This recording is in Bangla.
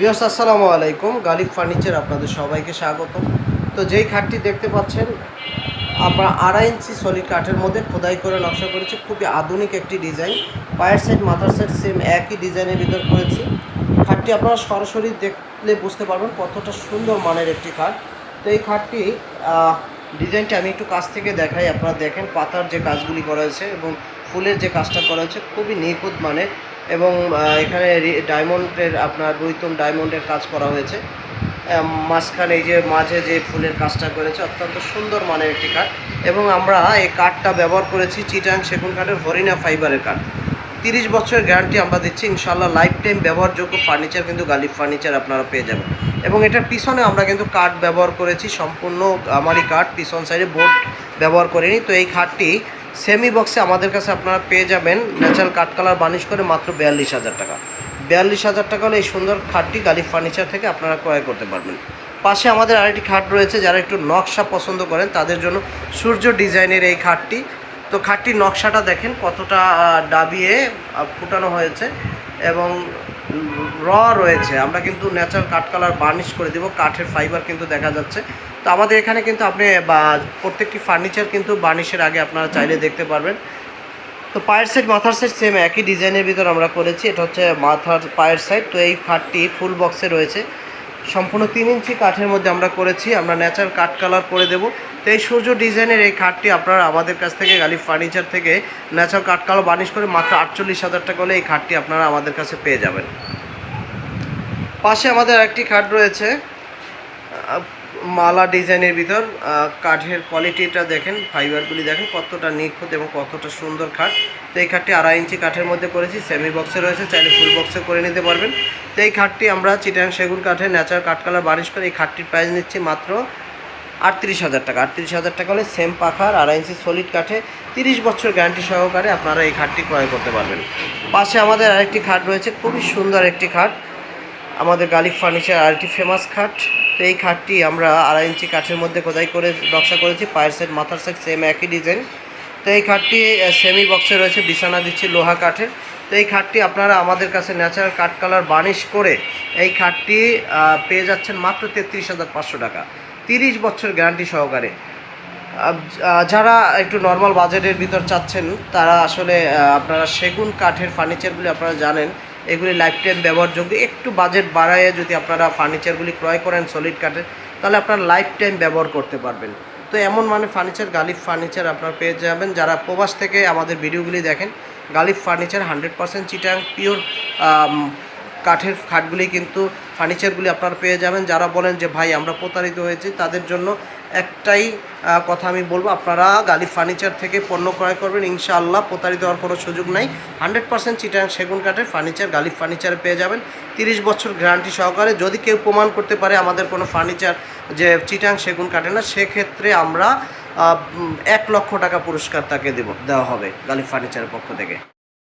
বিয়স আসসালামু আলাইকুম। গালিব ফার্নিচার আপনাদের সবাইকে স্বাগত। তো যেই খাটটি দেখতে পাচ্ছেন, আমরা আড়াই ইঞ্চি সলিড কাঠের মধ্যে খোদাই করে নকশা করেছি। খুবই আধুনিক একটি ডিজাইন। পায়ের সাইড মাথার সাইড সেম একই ডিজাইনের ভিতর করেছি। খাটটি আপনারা সরাসরি দেখলে বুঝতে পারবেন কতটা সুন্দর মানের একটি খাট। তো এই খাটটি ডিজাইনটি আমি একটু কাছ থেকে দেখাই। আপনারা দেখেন পাতার যে কাজগুলি করা হয়েছে এবং ফুলের যে কাজটা করা হয়েছে, খুবই নিখুঁত মানের। এবং এখানে ডায়মন্ডের আপনার রুইতম ডায়মন্ডের কাজ করা হয়েছে। মাঝখানে এই যে মাঝে যে ফুলের কাজটা করেছে, অত্যন্ত সুন্দর মানের একটি কাঠ। এবং আমরা এই কাঠটা ব্যবহার করেছি চিটাং সেগুন কাঠের হরিণা ফাইবারের কাঠ। তিরিশ বছরের গ্যারান্টি আমরা দিচ্ছি ইনশাল্লাহ লাইফ টাইম ব্যবহারযোগ্য ফার্নিচার কিন্তু গালিব ফার্নিচার আপনারা পেয়ে যাবেন। এবং এটার পিছনে আমরা কিন্তু কাঠ ব্যবহার করেছি, সম্পূর্ণ আমারই কাঠ, পিছন সাইডে বোর্ড ব্যবহার করিনি। তো এই খাটটি সেমি বক্সে আমাদের কাছে আপনারা পেয়ে যাবেন ন্যাচারাল কাঠ কালার বানিশ করে মাত্র বিয়াল্লিশ হাজার টাকা। বিয়াল্লিশ হাজার টাকা হলে এই সুন্দর খাটটি গালি ফার্নিচার থেকে আপনারা ক্রয় করতে পারবেন। পাশে আমাদের আরেকটি খাট রয়েছে, যারা একটু নকশা পছন্দ করেন, তাদের জন্য সূর্য ডিজাইনের এই খাটটি। তো খাটটির নকশাটা দেখেন কতটা ডাবিয়ে ফুটানো হয়েছে এবং র রয়েছে। আমরা কিন্তু ন্যাচারাল কাঠ কালার বার্নিশ করে দেবো। কাঠের ফাইবার কিন্তু দেখা যাচ্ছে। তো আমাদের এখানে কিন্তু আপনি, বা প্রত্যেকটি ফার্নিচার কিন্তু বার্নিশের আগে আপনারা চাইলে দেখতে পারবেন। তো পায়ের সাইড মাথার সাইড সেম একই ডিজাইনের ভিতর আমরা করেছি। এটা হচ্ছে মাথার পায়ের সাইড তো এই খাটটি ফুল বক্সে রয়েছে। সম্পূর্ণ তিন ইঞ্চি কাঠের মধ্যে আমরা করেছি, আমরা ন্যাচারাল কাঠ কালার করে দেব। তো এই সূর্য ডিজাইনের এই খাটটি আপনারা আমাদের কাছ থেকে, গালি ফার্নিচার থেকে ন্যাচারাল কাঠ কালার বার্নিশ করে মাত্র আটচল্লিশ হাজার টাকা হলে এই খাটটি আপনারা আমাদের কাছে পেয়ে যাবেন। পাশে আমাদের একটি খাট রয়েছে। মালা ডিজাইনের ভিতর কাঠের কোয়ালিটিটা দেখেন ফাইবারগুলি দেখেন, কতটা নিখুঁত এবং কতটা সুন্দর খাট। তো এই খাটটি আড়াই ইঞ্চি কাঠের মধ্যে করেছি সেমি বক্সে রয়েছে, চাইলে ফুল বক্সে করে নিতে পারবেন। তো এই খাটটি আমরা চিটাং সেগুন কাঠের ন্যাচারাল কাঠ কালার বারিশ করে এই খাটটির প্রাইস নিচ্ছি মাত্র আটত্রিশ হাজার টাকা। আটত্রিশ হাজার টাকা হলে সেম পাখার, আড়াই ইঞ্চি সলিড কাঠে, তিরিশ বছর গ্যারান্টি সহকারে আপনারা এই খাটটি ক্রয় করতে পারবেন। পাশে আমাদের আরেকটি খাট রয়েছে, খুবই সুন্দর একটি খাট। আমাদের গালিব ফার্নিচার আরেকটি ফেমাস খাট। তো এই খাটটি আমরা আড়াই ইঞ্চি কাঠের মধ্যে খোদাই করে নকশা করেছি, পায়ের সাইড মাথার সাইড সেম একই ডিজাইন তো এই খাটটি সেমি বক্সে রয়েছে, বিছানা দিচ্ছি লোহা কাঠের। তো এই খাটটি আপনারা আমাদের কাছে ন্যাচারাল কাঠ কালার বার্নিশ করে এই খাটটি পেয়ে যাচ্ছেন মাত্র তেত্রিশ হাজার পাঁচশো টাকা। তিরিশ বছর গ্যারান্টি সহকারে। যারা একটু নর্মাল বাজেটের ভিতর চাচ্ছেন, তারা আসলে আপনারা সেগুন কাঠের ফার্নিচারগুলি আপনারা জানেন এগুলি লাইফ টাইম ব্যবহারযোগ্য একটু বাজেট বাড়ায় যদি আপনারা ফার্নিচারগুলি ক্রয় করেন সলিড কাঠের তাহলে আপনারা লাইফ টাইম ব্যবহার করতে পারবেন। তো এমন মানে ফার্নিচার গালিফ ফার্নিচার আপনারা পেয়ে যাবেন। যারা প্রবাস থেকে আমাদের ভিডিওগুলি দেখেন Ghalib furniture hundred percent Chittagong pure কাঠের খাটগুলি কিন্তু ফার্নিচারগুলি আপনারা পেয়ে যাবেন। যারা বলেন যে, ভাই, আমরা প্রতারিত হয়েছি, তাদের জন্য একটাই কথা আমি বলব, আপনারা গালি ফার্নিচার থেকে পণ্য ক্রয় করবেন। ইনশাআল্লাহ প্রতারিত হওয়ার কোনো সুযোগ নাই। হান্ড্রেড পার্সেন্ট চিটাং সেগুন কাঠের ফার্নিচার গালি ফার্নিচারে পেয়ে যাবেন। তিরিশ বছর গ্যারান্টি সহকারে যদি কেউ প্রমাণ করতে পারে আমাদের কোনো ফার্নিচার যে চিটাং সেগুন কাটে না, সেক্ষেত্রে আমরা এক লক্ষ টাকা পুরস্কার তাকে দেব, দেওয়া হবে গালি ফার্নিচারের পক্ষ থেকে।